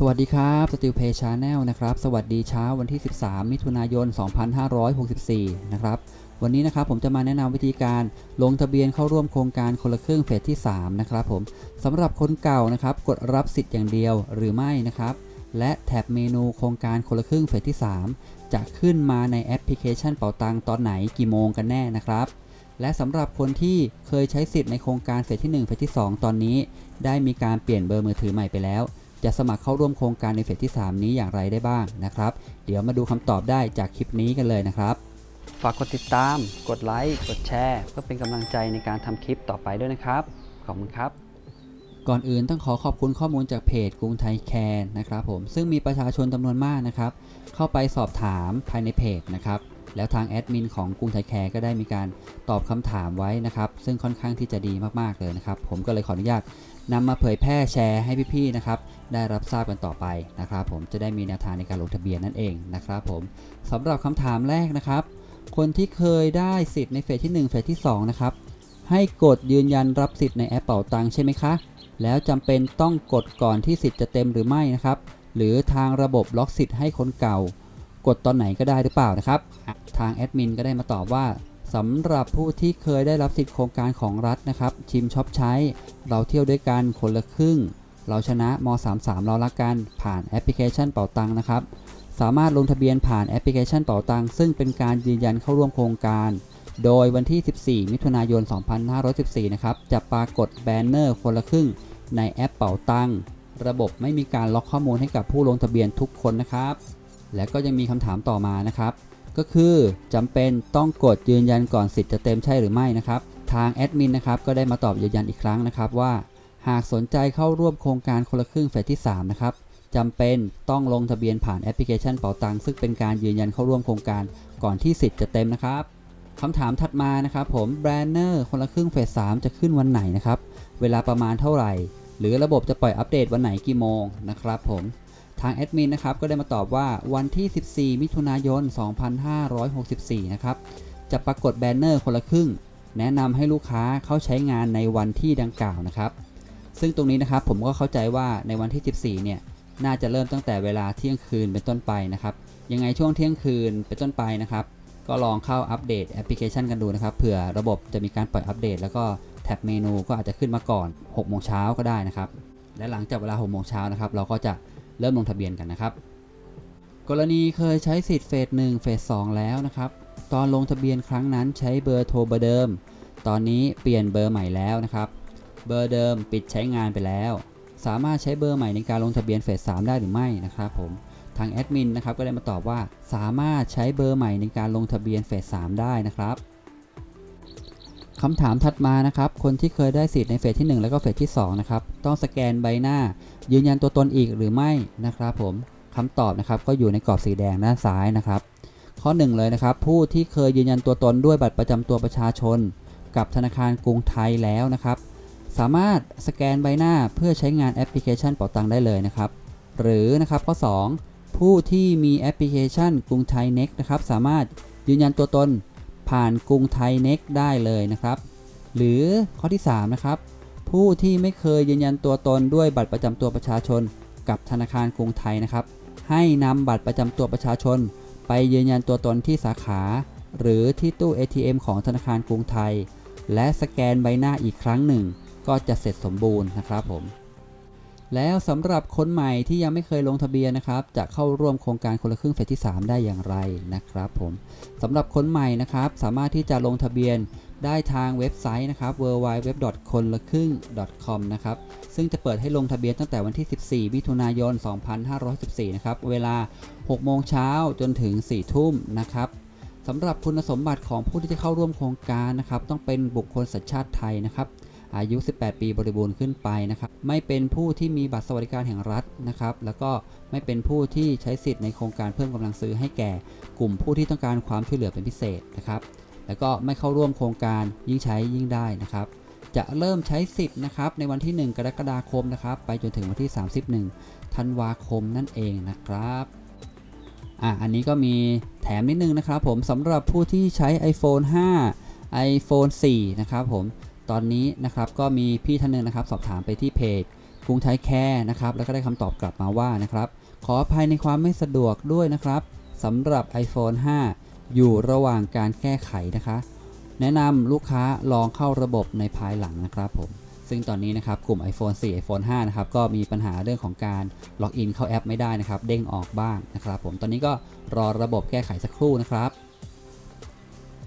สวัสดีครับสติลเพย์ชาแนลนะครับ สวัสดีเช้าวันที่ 13 มิถุนายน 2564 นะครับ วันนี้นะครับผมจะมาแนะนำวิธีการลงทะเบียนเข้าร่วมโครงการคนละครึ่งเฟสที่ 3 นะครับผมสำหรับคนเก่านะครับ กดรับสิทธิ์อย่างเดียวหรือไม่นะครับ และแท็บเมนูโครงการคนละครึ่งเฟสที่ 3 จะขึ้นมาในแอปพลิเคชันเป๋าตังตอนไหนกี่โมงกันแน่นะครับและสำหรับคนที่เคยใช้สิทธิ์ในโครงการเฟสที่ 1 เฟสที่ 2 ตอนนี้ ได้มีการเปลี่ยนเบอร์มือถือใหม่ไปแล้ว จะสมัครเข้าร่วมโครงการในเฟสที่ 3 นี้อย่างไรได้บ้างนะครับ เดี๋ยวมาดูคำตอบได้จากคลิปนี้กันเลยนะครับ ฝากกดติดตาม กดไลค์ กดแชร์ เพื่อเป็นกำลังใจในการทำคลิปต่อไปด้วยนะครับ ขอบคุณครับก่อนอื่นต้องขอขอบคุณข้อมูลจากเพจกรุงไทยแคร์นะครับผมซึ่งมีประชาชนจำนวนมากนะครับ เข้าไปสอบถามภายในเพจนะครับ แล้วทางแอดมินของกรุงไทยแคร์ก็ได้มีการตอบคำถามไว้นะครับ ซึ่งค่อนข้างที่จะดีมากๆเลยนะครับ ผมก็เลยขออนุญาตนำมาเผยแพร่แชร์ให้พี่ๆนะครับได้รับทราบกันต่อไปนะครับ ผมจะได้มีแนวทางในการลงทะเบียนนั่นเองนะครับผมสำหรับคำถามแรกนะครับ คนที่เคยได้สิทธิ์ในเฟสที่ 1 เฟสที่ 2 นะครับ ให้กดยืนยันรับสิทธิ์ในแอปเป่าตังใช่ไหมคะ แล้วจำเป็นต้องกดก่อนที่สิทธิ์จะเต็มหรือไม่นะครับ หรือทางระบบล็อกสิทธิ์ให้คนเก่า กดตอนไหนก็ได้หรือเปล่านะครับ ทางแอดมินก็ได้มาตอบว่าสำหรับผู้ที่เคยได้รับสิทธิโครงการของรัฐนะครับ ชิมช็อปใช้ เราเที่ยวด้วยกันคนละครึ่ง เราชนะม 33 เรารักกันผ่านแอปพลิเคชันเป่าตังค์นะครับ สามารถลงทะเบียนผ่านแอปพลิเคชันเป่าตังค์ซึ่งเป็นการยืนยันเข้าร่วมโครงการ โดยวันที่ 14 มิถุนายน 2514 นะครับ จะปรากฏแบนเนอร์คนละครึ่ง ในแอปเป่าตังค์ระบบไม่มีการล็อกข้อมูลให้กับผู้ลงทะเบียนทุกคนนะครับ และก็ยังมีคำถามต่อมานะครับ ก็คือจำเป็นต้องกดยืนยันก่อนสิทธิ์จะเต็มใช่หรือไม่นะครับ ทางแอดมินนะครับก็ได้มาตอบยืนยันอีกครั้งนะครับว่า หากสนใจเข้าร่วมโครงการคนละครึ่งเฟสที่ 3 นะครับจำเป็นต้องลงทะเบียนผ่านแอปพลิเคชันเป๋าตังซึ่งเป็นการยืนยันเข้าร่วมโครงการก่อนที่สิทธิ์จะเต็มนะครับคำถามถัดมานะครับผมแบรนเนอร์คนละครึ่งเฟส3จะขึ้นวันไหนนะครับ เวลาประมาณเท่าไหร่ หรือระบบจะปล่อยอัปเดตวันไหนกี่โมงนะครับผม ทางแอดมินนะครับก็ได้มาตอบว่าวันที่ 14 มิถุนายน 2564 นะครับ จะปรากฏแบนเนอร์คนละครึ่ง แนะนำให้ลูกค้าเข้าใช้งานในวันที่ดังกล่าวนะครับ ซึ่งตรงนี้นะครับผมก็เข้าใจว่าในวันที่ 14 เนี่ยน่าจะเริ่มตั้งแต่เวลาเที่ยงคืนเป็นต้นไปนะครับ ยังไงช่วงเที่ยงคืนเป็นต้นไปนะครับ ก็ลองเข้าอัปเดตแอปพลิเคชันกันดูนะครับเผื่อระบบจะมีการปล่อยอัปเดต แล้วก็แท็บเมนูก็อาจจะขึ้นมาก่อน6โมงเช้าก็ได้นะครับ และหลังจากเวลา6โมงเช้านะครับเราก็จะ เริ่มลงทะเบียนกันนะครับ กรณีเคยใช้สิทธิ์เฟส1เฟส2แล้วนะครับ ตอนลงทะเบียนครั้งนั้นใช้เบอร์โทรเบอร์เดิม ตอนนี้เปลี่ยนเบอร์ใหม่แล้วนะครับ เบอร์เดิมปิดใช้งานไปแล้ว สามารถใช้เบอร์ใหม่ในการลงทะเบียนเฟส3ได้หรือไม่นะครับผมทางแอดมินนะครับก็ได้มาตอบว่าสามารถใช้เบอร์ใหม่ในการลงทะเบียนเฟส3ได้นะครับ คำถามถัดมานะครับ คนที่เคยได้สิทธิ์ในเฟสที่ 1 แล้วก็เฟสที่ 2 นะครับ ต้องสแกนใบหน้า ยืนยันตัวตนอีกหรือไม่นะครับผมคำตอบนะครับก็อยู่ในกรอบสีแดงด้านซ้ายนะครับ ข้อ 1 เลยนะครับ ผู้ที่เคยยืนยันตัวตนด้วยบัตรประจำตัวประชาชน กับธนาคารกรุงไทยแล้วนะครับ สามารถสแกนใบหน้าเพื่อใช้งานแอปพลิเคชันเป๋าตังได้เลยนะครับ หรือนะครับข้อ 2 ผู้ที่มีแอปพลิเคชันกรุงไทย Next นะครับสามารถยืนยันตัวตน ผ่านกรุงไทย Next ได้เลยนะครับ หรือข้อที่ 3 นะครับ ผู้ที่ไม่เคยยืนยันตัวตนด้วยบัตรประจำตัวประชาชน กับธนาคารกรุงไทยนะครับ ให้นำบัตรประจำตัวประชาชน ไปยืนยันตัวตนที่สาขา หรือที่ตู้ ATM ของธนาคารกรุงไทย และสแกนใบหน้าอีกครั้งหนึ่ง ก็จะเสร็จสมบูรณ์นะครับผม แล้วสำหรับคนใหม่ที่ยังไม่เคยลงทะเบียนนะครับ จะเข้าร่วมโครงการคนละครึ่งเฟสที่ 3 ได้อย่างไรนะครับผมสำหรับคนใหม่นะครับ สามารถที่จะลงทะเบียนได้ทางเว็บไซต์นะครับ www. คนละครึ่ง .com นะครับ ซึ่งจะเปิดให้ลงทะเบียนตั้งแต่วันที่ 14มิถุนายน 2514 นะครับ เวลา 6 โมงเช้าจนถึง 4 ทุ่มนะครับสำหรับคุณสมบัติของผู้ที่จะเข้าร่วมโครงการนะครับ ต้องเป็นบุคคลสัญชาติไทยนะครับ อายุ 18 ปีบริบูรณ์ขึ้นไปนะครับไม่เป็นผู้ที่มีบัตรสวัสดิการแห่งรัฐนะครับแล้วก็ไม่เป็นผู้ที่ใช้สิทธิ์ในโครงการเพิ่มกำลังซื้อให้แก่กลุ่มผู้ที่ต้องการความช่วยเหลือเป็นพิเศษนะครับแล้วก็ไม่เข้าร่วมโครงการยิ่งใช้ยิ่งได้นะครับจะเริ่มใช้สิทธิ์นะครับในวันที่ 1 กรกฎาคมนะครับไปจนถึงวันที่ 31 ธันวาคมนั่นเองนะครับอะอันนี้ก็มีแถมนิดนึงนะครับผมสำหรับผู้ที่ใช้ iPhone 5 iPhone 4 นะครับผม ตอนนี้นะครับก็มีพี่ท่านหนึงนะครับ สอบถามไปที่เพจกรุงไทยแคร์นะครับ แล้วก็ได้คำตอบกลับมาว่านะครับ ขออภัยในความไม่สะดวกด้วยนะครับสำหรับ iPhone 5 อยู่ระหว่างการแก้ไขนะคะ แนะนำลูกค้าลองเข้าระบบในภายหลังนะครับผมซึ่งตอนนี้นะครับกลุ่ม iPhone 4 iPhone 5 นะครับก็มีปัญหาเรื่องของการล็อกอินเข้าแอปไม่ได้นะครับ เด้งออกบ้างนะครับ ผมตอนนี้ก็รอระบบแก้ไขสักครู่นะครับ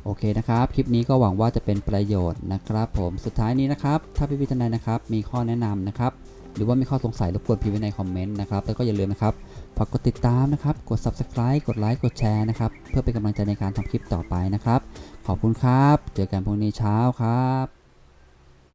โอเคนะครับ คลิปนี้ก็หวังว่าจะเป็นประโยชน์นะครับ ผมสุดท้ายนี้นะครับ ถ้าพี่พิจารณานะครับ มีข้อแนะนำนะครับ หรือว่ามีข้อสงสัยรบกวนพิมพ์ไว้ในคอมเมนต์นะครับ แล้วก็อย่าลืมนะครับ ฝากกดติดตามนะครับ กด subscribe กดไลค์ กดแชร์นะครับ เพื่อเป็นกำลังใจในการทำคลิปต่อไปนะครับ ขอบคุณครับ เจอกันพรุ่งนี้เช้าครับ